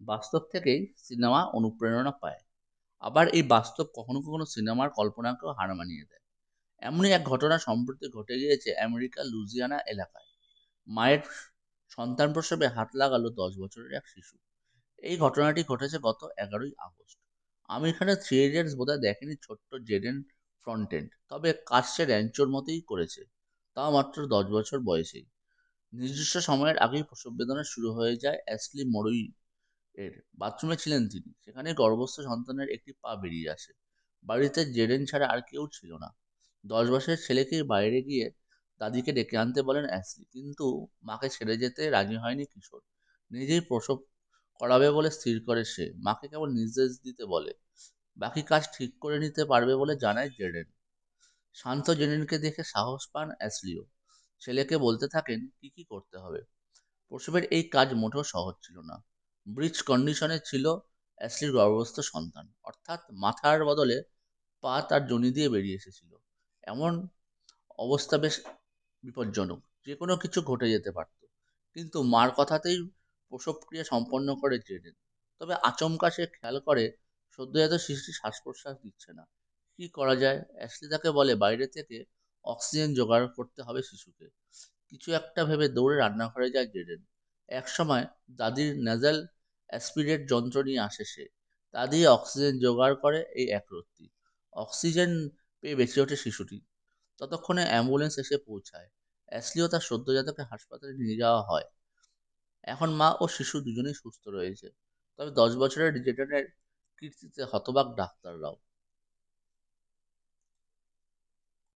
বাস্তব থেকেই সিনেমা অনুপ্রেরণা পায়। আবার এই বাস্তব কখনো কখনো সিনেমার কল্পনাকেও হার মানিয়ে দেয়। এমনই এক ঘটনা সম্প্রতি ঘটে গিয়েছে আমেরিকার লুজিয়ানা এলাকায়। মায়ের সন্তান প্রসবে হাত লাগালো দশ বছরের এক শিশু। এই ঘটনাটি ঘটেছে গত এগারোই আগস্ট। আমির খানের থ্রি ইডিয়টস বোধহয় দেখেনি, ছোট্ট জেডেন ফ্রন্টেন্ট তবে সে র্যাঞ্চোর মতোই করেছে, তাও মাত্র দশ বছর বয়সেই। নির্দিষ্ট সময়ের আগেই প্রসব বেদনা শুরু হয়ে যায় অ্যাসলি মরুই এর। বাথরুমে ছিলেন তিনি। সেখানে গর্ভস্থ সন্তানের একটি পা বেরিয়ে আসে। বাড়িতে জেডেন ছাড়া আর কেউ ছিল না। দশ বছরের ছেলেকে বাইরে গিয়ে দাদিকে ডেকে আনতে বলেন অ্যাসলি। কিন্তু মাকে ছেড়ে যেতে রাজি হয়নি কিশোর। নিজেই প্রসব করাবে বলে স্থির করে সে। মাকে কেবল নির্দেশ দিতে বলে। বাকি কাজ ঠিক করে নিতে পারবে বলে জানায় জেডেন শান্ত জেডেনকে দেখে সাহস পান অ্যাসলিও। ছেলেকে বলতে থাকেন, কি কি করতে হবে? প্রসবের এই কাজ মোটেও সহজ ছিল না। ব্রিজ কন্ডিশনে ছিল অ্যাসলির গর্ভস্থ সন্তান। অর্থাৎ মাথার বদলে পা তার জনি দিয়ে বেরিয়ে এসেছিল। এমন অবস্থা বেশ বিপজ্জনক যে কোনো কিছু ঘটে যেতে পারত। কিন্তু মার কথাতেই প্রসবক্রিয়া সম্পন্ন করে জেডেন তবে আচমকা সে খেয়াল করে, সদ্যজাত শিশুটি শ্বাস প্রশ্বাস দিচ্ছে না। কি করা যায়? অ্যাশলি তাকে বলে, বাইরে থেকে অক্সিজেন জোগাড় করতে হবে শিশুকে। কিছু একটা ভেবে দৌড়ে রান্নাঘরে যায় জেডেন। এক সময় দাদির নেজাল অ্যাসপিরেট যন্ত্র নিয়ে আসে সে, তা দিয়ে অক্সিজেন জোগাড় করে এই এক রত্তি। অক্সিজেন পেয়ে বেঁচে ওঠে শিশুটি। ততক্ষণে অ্যাম্বুলেন্স এসে পৌঁছায়। অ্যাসলিও তার সদ্যজাতকে হাসপাতালে নিয়ে যাওয়া হয়। এখন মা ও শিশু দুজনেই সুস্থ রয়েছে। তবে দশ বছরের জেডেনের কীর্তিতে হতবাক ডাক্তাররাও।